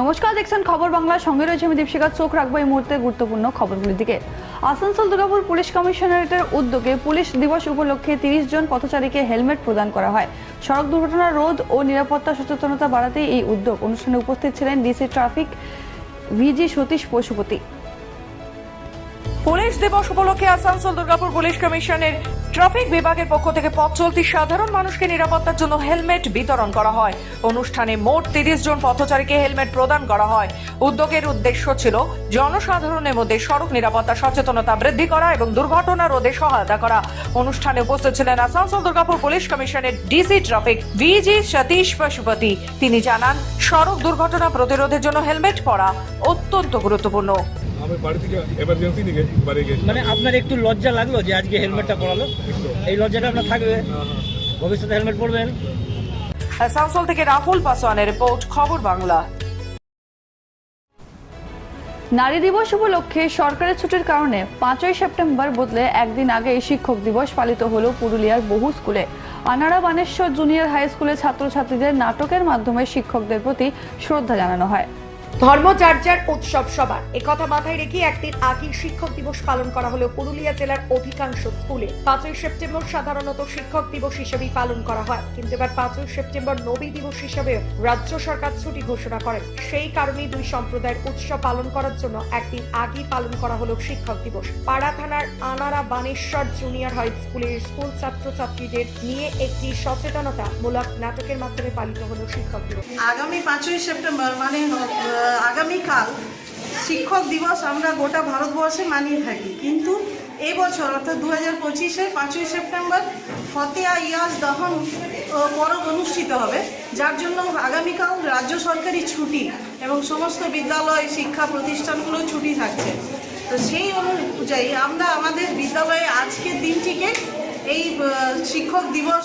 নমস্কার, দেখছেন খবর বাংলার সঙ্গে রয়েছে আমি দীপশিকা চোখ রাখব এই মুহূর্তে গুরুত্বপূর্ণ খবরগুলির দিকে। আসানসোল, দুর্গাপুর পুলিশ কমিশনারেটের উদ্যোগে পুলিশ দিবস উপলক্ষে তিরিশ জন পথচারীকে হেলমেট প্রদান করা হয়। সড়ক দুর্ঘটনা, রোধ ও নিরাপত্তা সচেতনতা বাড়াতে এই উদ্যোগ। অনুষ্ঠানে উপস্থিত ছিলেন DC traffic VG Satish Pashupati police দিবস উপলক্ষে আসানসোল দুর্গাপুর পুলিশ কমিশনের ট্রাফিক বিভাগের পক্ষ থেকে পথ চলতি সাধারণ মানুষকে নিরাপত্তার জন্য হেলমেট বিতরণ করা হয়। অনুষ্ঠানে মোট তিরিশ জন পথচারীকে হেলমেট প্রদান করা হয়। উদ্যোগের উদ্দেশ্য ছিল জনসাধারণের মধ্যে সড়ক নিরাপত্তা, সচেতনতা বৃদ্ধি করা এবং দুর্ঘটনা রোধে সহায়তা করা। অনুষ্ঠানে উপস্থিত ছিলেন আসানসোল দুর্গাপুর পুলিশ কমিশনের DC traffic VG Satish Pashupati. তিনি জানান, সড়ক দুর্ঘটনা প্রতিরোধের জন্য হেলমেট পরা অত্যন্ত গুরুত্বপূর্ণ। আমি বাড়ি থেকে এমার্জেন্সি নিয়ে গেছি বাড়ি গেছি। মানে আপনার একটু লজ্জা লাগল যে আজকে হেলমেটটা পরালো? এই লজ্জাটা আপনার থাকবে? ভবিষ্যতে হেলমেট পরবেন? আসানসোল থেকে রাহুল পাসওয়ানের রিপোর্ট খবর বাংলা। নারী দিবস উপলক্ষে সরকারের ছুটির কারণে পাঁচই সেপ্টেম্বর বদলে একদিন আগে শিক্ষক দিবস পালিত হলো পুরুলিয়ার বহু স্কুলে। আনাড়া বানেশ্বর জুনিয়র হাই স্কুলের ছাত্রছাত্রীদের নাটকের মাধ্যমে শিক্ষকদের প্রতি শ্রদ্ধা জানানো হয়। ধর্ম যার উৎসব সবার। একথা মাথায় রেখে একদিন আগেই শিক্ষক দিবস পালন করা হলো পুরুলিয়া জেলার অধিকাংশ স্কুলে পাঁচই সেপ্টেম্বর সাধারণত শিক্ষক দিবস হিসেবেই পালন করা হয়। কিন্তু এবার পাঁচই সেপ্টেম্বর নবী দিবস হিসেবে রাজ্য সরকার ছুটি ঘোষণা করেন। সেই কারণেই দুই সম্প্রদায়ের উৎসব পালন করার জন্য একদিন আগেই পালন করা হলো শিক্ষক দিবস। পাড়া থানার আনারা বানেশ্বর জুনিয়র হাই স্কুলের স্কুল ছাত্রছাত্রীদের নিয়ে একটি সচেতনতা মূলক নাটকের মাধ্যমে পালিত হলো শিক্ষক দিবস। আগামী পাঁচই সেপ্টেম্বর মানে আগামীকাল শিক্ষক দিবস আমরা গোটা ভারতবর্ষে মানিয়ে থাকি। কিন্তু এই বছর অর্থাৎ দু হাজার পঁচিশে, পাঁচই সেপ্টেম্বর, ফতেয়া ইয়াস দহন পরব অনুষ্ঠিত হবে। যার জন্য আগামীকাল রাজ্য সরকারি ছুটি এবং সমস্ত বিদ্যালয়, শিক্ষা প্রতিষ্ঠানগুলো ছুটি থাকছে। তো সেই অনুযায়ী আমরা আমাদের বিদ্যালয়ে আজকের দিনটিকে এই শিক্ষক দিবস